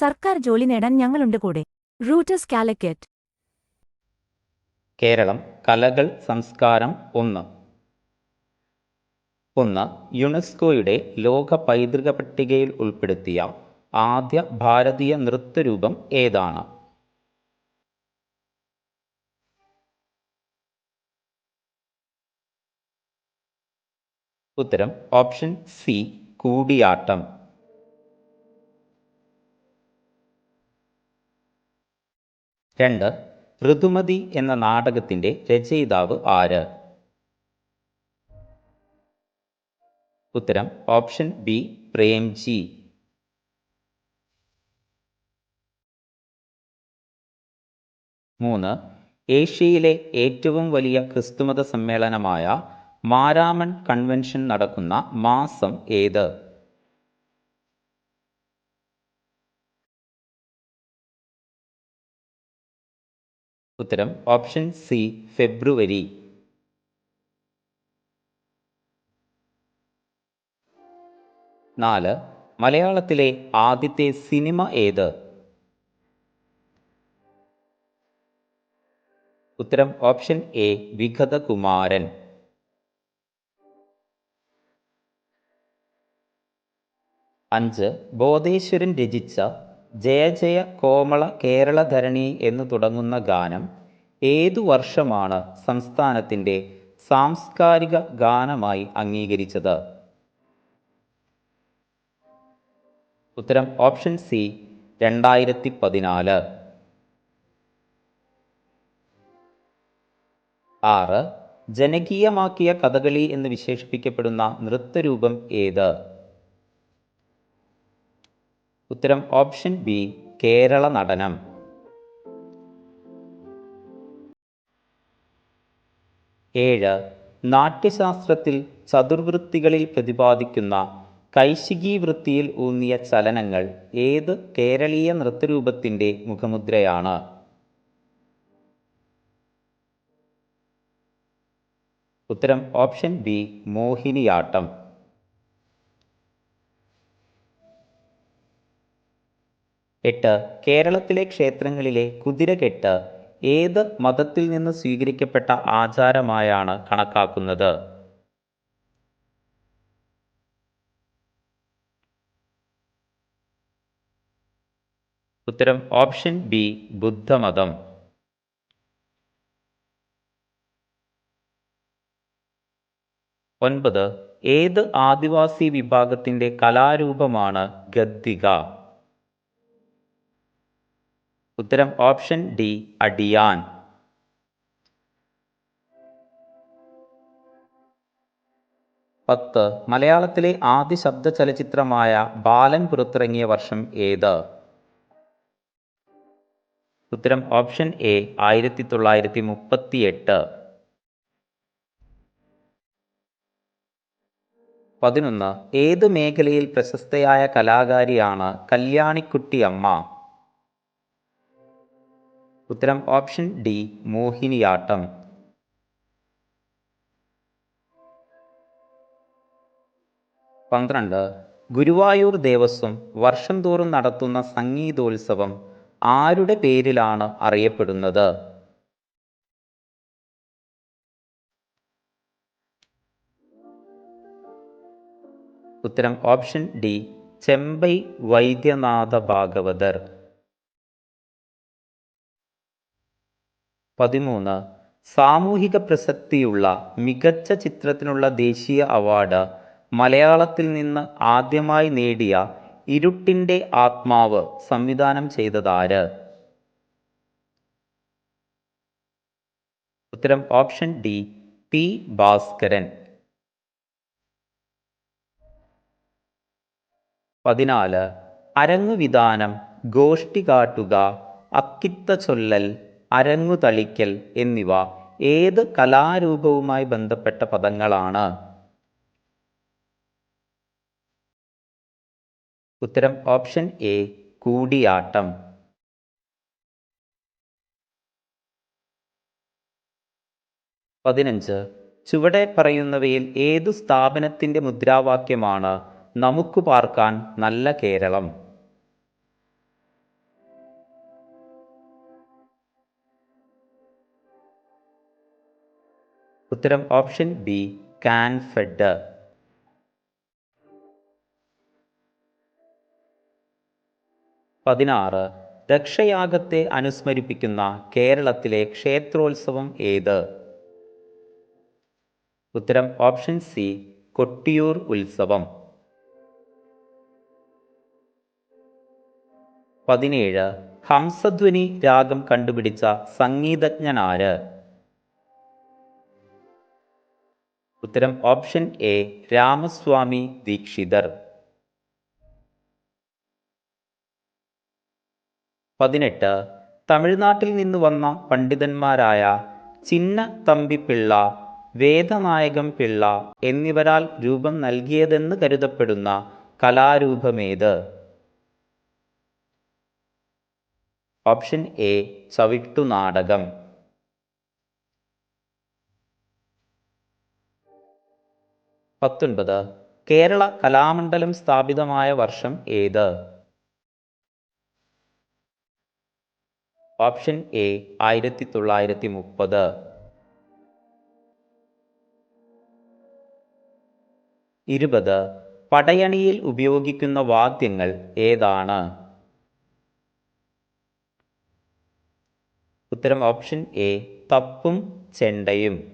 സർക്കാർ ജോലി നേടാൻ ഞങ്ങളുണ്ട് കൂടെ. റൂട്ടേഴ്സ് കാലിക്കറ്റ് കേരളം കലകൾ സംസ്കാരം ഒന്ന്. ഒന്ന് യുനെസ്കോയുടെ ലോക പൈതൃക പട്ടികയിൽ ഉൾപ്പെടുത്തിയ ആദ്യ ഭാരതീയ നൃത്തരൂപം ഏതാണ്? ഉത്തരം ഓപ്ഷൻ സി കൂടിയാട്ടം. രണ്ട് ഋതുമതി എന്ന നാടകത്തിന്റെ രചയിതാവ് ആര്? ഉത്തരം ഓപ്ഷൻ ബി പ്രേംജി. മൂന്ന് ഏഷ്യയിലെ ഏറ്റവും വലിയ ക്രിസ്തുമത സമ്മേളനമായ മാരാമൺ കൺവെൻഷൻ നടക്കുന്ന മാസം ഏത്? ഉത്തരം ഓപ്ഷൻ സി ഫെബ്രുവരി. നാല് മലയാളത്തിലെ ആദ്യത്തെ സിനിമ ഏത്? ഉത്തരം ഓപ്ഷൻ എ വിഗതകുമാരൻ. അഞ്ച് ബോധേശ്വരൻ രചിച്ച ജയ ജയ കോമള കേരളധരണി എന്ന് തുടങ്ങുന്ന ഗാനം ഏതു വർഷമാണ് സംസ്ഥാനത്തിന്റെ സാംസ്കാരിക ഗാനമായി അംഗീകരിച്ചത്? ഉത്തരം ഓപ്ഷൻ സി രണ്ടായിരത്തി പതിനാല് ആറ് ജനകീയമാക്കിയ കഥകളി എന്ന് വിശേഷിപ്പിക്കപ്പെടുന്ന നൃത്തരൂപം ഏത്? ഉത്തരം ഓപ്ഷൻ ബി കേരള നടനം. ഏഴ് നാട്യശാസ്ത്രത്തിൽ ചതുർവൃത്തികളിൽ പ്രതിപാദിക്കുന്ന കൈശികി വൃത്തിയിൽ ഊന്നിയ ചലനങ്ങൾ ഏത് കേരളീയ നൃത്തരൂപത്തിന്റെ മുഖമുദ്രയാണ്? ഉത്തരം ഓപ്ഷൻ ബി മോഹിനിയാട്ടം. എട്ട് കേരളത്തിലെ ക്ഷേത്രങ്ങളിലെ കുതിരകെട്ട് ഏത് മതത്തിൽ നിന്ന് സ്വീകരിക്കപ്പെട്ട ആചാരമായാണ് കണക്കാക്കുന്നത്? ഉത്തരം ഓപ്ഷൻ ബി ബുദ്ധമതം. ഒൻപത് ഏത് ആദിവാസി വിഭാഗത്തിന്റെ കലാരൂപമാണ് ഗദ്ദിക? ഉത്തരം ഓപ്ഷൻ ഡി അടിയാൻ. പത്ത് മലയാളത്തിലെ ആദ്യ ശബ്ദ ചലച്ചിത്രമായ ബാലൻ പുറത്തിറങ്ങിയ വർഷം ഏത്? ഉത്തരം ഓപ്ഷൻ എ ആയിരത്തി തൊള്ളായിരത്തി മുപ്പത്തി എട്ട് പതിനൊന്ന് ഏത് മേഖലയിൽ പ്രശസ്തയായ കലാകാരിയാണ് കല്യാണിക്കുട്ടി അമ്മ ഉത്തരം ഓപ്ഷൻ ഡി മോഹിനിയാട്ടം. പന്ത്രണ്ട് ഗുരുവായൂർ ദേവസ്വം വർഷം തോറും നടത്തുന്ന സംഗീതോത്സവം ആരുടെ പേരിലാണ് അറിയപ്പെടുന്നത്? ഉത്തരം ഓപ്ഷൻ ഡി ചെമ്പൈ വൈദ്യനാഥ ഭാഗവതർ. പതിമൂന്ന്. സാമൂഹിക പ്രസക്തിയുള്ള മികച്ച ചിത്രത്തിനുള്ള ദേശീയ അവാർഡ് മലയാളത്തിൽ നിന്ന് ആദ്യമായി നേടിയ ഇരുട്ടിന്റെ ആത്മാവ് സംവിധാനം ചെയ്തതാര്? ഉത്തരം ഓപ്ഷൻ ഡി പി ഭാസ്കരൻ. പതിനാല്. അരങ്ങുവിധാനം ഗോഷ്ടി കാട്ടുക അക്കിത്ത ചൊല്ലൽ അരങ്ങു തളിക്കൽ എന്നിവ ഏത് കലാരൂപവുമായി ബന്ധപ്പെട്ട പദങ്ങളാണ്? ഉത്തരം ഓപ്ഷൻ എ കൂടിയാട്ടം. പതിനഞ്ച് ചുവടെ പറയുന്നവയിൽ ഏതു സ്ഥാപനത്തിന്റെ മുദ്രാവാക്യമാണ് നമുക്ക് പാർക്കാൻ നല്ല കേരളം ഉത്തരം ഓപ്ഷൻ ബി കാൻഫെഡ് പതിനാറ് ദക്ഷയാഗത്തെ അനുസ്മരിപ്പിക്കുന്ന കേരളത്തിലെ ക്ഷേത്രോത്സവം ഏത്? ഉത്തരം ഓപ്ഷൻ സി കൊട്ടിയൂർ ഉത്സവം. പതിനേഴ് ഹംസധ്വനി രാഗം കണ്ടുപിടിച്ച സംഗീതജ്ഞനാര്? ഉത്തരം ഓപ്ഷൻ എ രാമസ്വാമി ദീക്ഷിതർ. പതിനെട്ട് തമിഴ്നാട്ടിൽ നിന്ന് വന്ന പണ്ഡിതന്മാരായ ചിന്ന തമ്പി പിള്ള വേദനായകം പിള്ള എന്നിവരാൽ രൂപം നൽകിയതെന്ന് കരുതപ്പെടുന്ന കലാരൂപമേത്? ഓപ്ഷൻ എ ചവിട്ടുനാടകം പത്തൊൻപത്. കേരള കലാമണ്ഡലം സ്ഥാപിതമായ വർഷം ഏത്? ഓപ്ഷൻ എ ആയിരത്തി തൊള്ളായിരത്തി മുപ്പത് ഇരുപത്. പടയണിയിൽ ഉപയോഗിക്കുന്ന വാദ്യങ്ങൾ ഏതാണ്? ഉത്തരം ഓപ്ഷൻ എ തപ്പും ചെണ്ടയും.